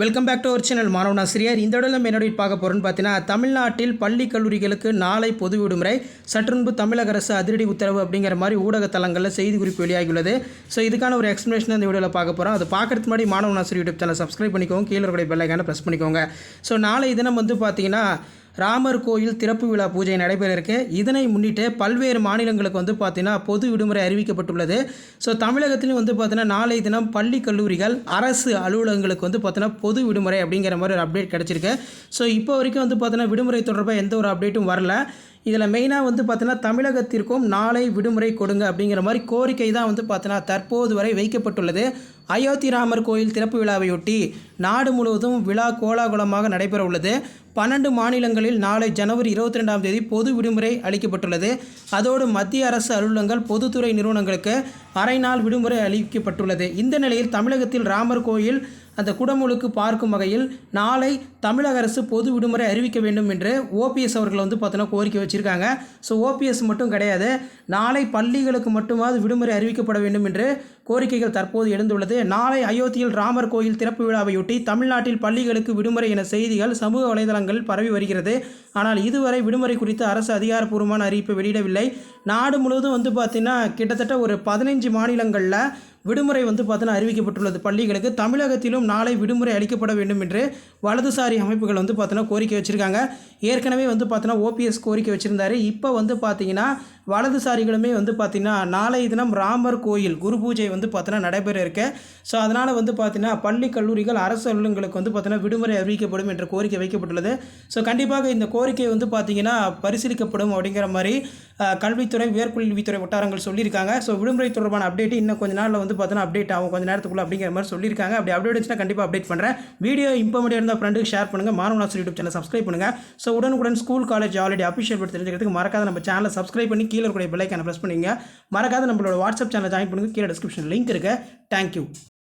Welcome back to our channel மாணவன் ஆசிரியர் இந்த இடத்துல என்னுடைய பார்க்க போகிறோம்னு பார்த்தீங்கன்னா தமிழ்நாட்டில் பள்ளி கல்லூரிகளுக்கு நாளை பொது விடுமுறை சற்றுன்பு தமிழக அரசு அதிரடி உத்தரவு அப்படிங்கிற மாதிரி ஊடக தளங்களில் செய்தி குறிப்பு வெளியாகியுள்ளது. ஸோ இதுக்கான ஒரு எக்ஸ்ப்ளனேஷன் இந்த வீடியோவில் பார்க்க போகிறோம் அது பார்க்கறதுக்கு முன்னாடி மாணவன் ஆசிரியர் யூடியூப் சேனல் சப்ஸ்கிரைப் பண்ணிக்கோங்க. கீழே இருக்கிற பெல்லைக்கான ப்ரெஸ் பண்ணிக்கோங்க. ஸோ நாளை தினம் வந்து பார்த்தீங்கன்னா ராமர் கோயில் திறப்பு விழா பூஜை நடைபெற இருக்கு இதனை முன்னிட்டு பல்வேறு மாநிலங்களுக்கு வந்து பார்த்தீங்கன்னா பொது விடுமுறை அறிவிக்கப்பட்டுள்ளது. ஸோ தமிழகத்திலும் வந்து பார்த்தீங்கன்னா நாளை தினம் பள்ளி கல்லூரிகள் அரசு அலுவலகங்களுக்கு வந்து பார்த்தீங்கன்னா பொது விடுமுறை அப்படிங்கிற மாதிரி ஒரு அப்டேட் கிடச்சிருக்கு. ஸோ இப்போ வரைக்கும் வந்து பார்த்தீங்கன்னா விடுமுறை தொடர்பாக எந்த ஒரு அப்டேட்டும் வரல. இதில் மெயினாக வந்து பார்த்தீங்கன்னா தமிழகத்திற்கும் நாளை விடுமுறை கொடுங்க அப்படிங்கிற மாதிரி கோரிக்கை தான் வந்து பார்த்தீங்கன்னா தற்போது வரை வைக்கப்பட்டுள்ளது. அயோத்தி ராமர் கோயில் திறப்பு விழாவையொட்டி நாடு முழுவதும் விழா கோலாகலமாக நடைபெற உள்ளது. பன்னெண்டு மாநிலங்களில் நாளை ஜனவரி இருபத்தி ரெண்டாம் தேதி பொது விடுமுறை அளிக்கப்பட்டுள்ளது. அதோடு மத்திய அரசு அலுவலகங்கள் பொதுத்துறை நிறுவனங்களுக்கு அரை நாள் விடுமுறை அளிக்கப்பட்டுள்ளது. இந்த நிலையில் தமிழகத்தில் ராமர் கோயில் அந்த குடமுழுக்கு பார்க்கும் வகையில் நாளை தமிழக அரசு பொது விடுமுறை அறிவிக்க வேண்டும் என்று ஓபிஎஸ் அவர்கள் வந்து பார்த்தோன்னா கோரிக்கை வச்சுருக்காங்க. ஸோ ஓபிஎஸ் மட்டும் கிடையாது நாளை பள்ளிகளுக்கு மட்டுமாவது விடுமுறை அறிவிக்கப்பட வேண்டும் என்று கோரிக்கைகள் தற்போது எழுந்துள்ளது. நாளை அயோத்தியில் ராமர் கோயில் திறப்பு விழாவையொட்டி தமிழ்நாட்டில் பள்ளிகளுக்கு விடுமுறை என செய்திகள் சமூக வலைதளங்களில் பரவி வருகிறது. ஆனால் இதுவரை விடுமுறை குறித்து அரசு அதிகாரப்பூர்வமான அறிவிப்பு வெளியிடவில்லை. நாடு முழுவதும் வந்து பார்த்திங்கன்னா கிட்டத்தட்ட ஒரு பதினைஞ்சு மாநிலங்களில் விடுமுறை வந்து பார்த்தீங்கன்னா அறிவிக்கப்பட்டுள்ளது. பள்ளிகளுக்கு தமிழகத்திலும் நாளை விடுமுறை அளிக்கப்பட வேண்டும் என்று வலதுசாரி அமைப்புகள் வந்து பார்த்தோன்னா கோரிக்கை வச்சுருக்காங்க. ஏற்கனவே வந்து பார்த்தோன்னா ஓபிஎஸ் கோரிக்கை வச்சுருந்தாரு. இப்போ வந்து பார்த்தீங்கன்னா வலதுசாரிகளுமே வந்து பார்த்திங்கன்னா நாளை தினம் ராமர் கோயில் குரு பூஜை வந்து பார்த்தீங்கன்னா நடைபெற இருக்க. ஸோ அதனால் வந்து பார்த்தீங்கன்னா பள்ளி கல்லூரிகள் அரசு அலுவலகங்களுக்கு வந்து பார்த்தீங்கன்னா விடுமுறை அறிவிக்கப்படும் என்ற கோரிக்கை வைக்கப்பட்டுள்ளது. ஸோ கண்டிப்பாக இந்த கோரிக்கை வந்து பார்த்தீங்கன்னா பரிசீலிக்கப்படும் அப்படிங்கிற மாதிரி கல்வித்துறை உயர்கல்வித்துறை வட்டாரங்கள் சொல்லியிருக்காங்க. ஸோ விடுமுறை தொடர்பான அப்டேட் இன்னும் கொஞ்ச நாளில் வந்து பார்த்தீங்கன்னா அப்டேட் ஆகும். கொஞ்சம் நேரத்துக்குள்ள அப்படிங்கிற மாதிரி சொல்லியிருக்காங்க. அப்படி அப்டேட் வச்சுன்னா கண்டிப்பாக அப்டேட் பண்ணுறேன் வீடியோ இம்பார்மெண்ட் இருந்தால் ஃப்ரெண்டுக்கு ஷேர் பண்ணுங்கள் மாணவனாசர் யூடியூப் சேனல் சப்ஸ்கிரைப் பண்ணுங்கள் ஸோ உடனுக்குடன் ஸ்கூல் காலேஜ் ஆல்ரெடி அஃபிஷியல் பற்றி தெரிஞ்சுக்கிறதுக்கு மறக்காத நம்ம சேனலை சப்ஸ்கிரைப் பண்ணி கீழே இருக்கிற பெல்லைக்கான ப்ரெஸ் பண்ணிங்க. மறக்காத நம்மளோட வாட்ஸ்அப் சேனல் ஜாயின் பண்ணுங்கள் கீழே டிஸ்கிரிப்ஷன் லிங்க் இருக்குது தேங்க்யூ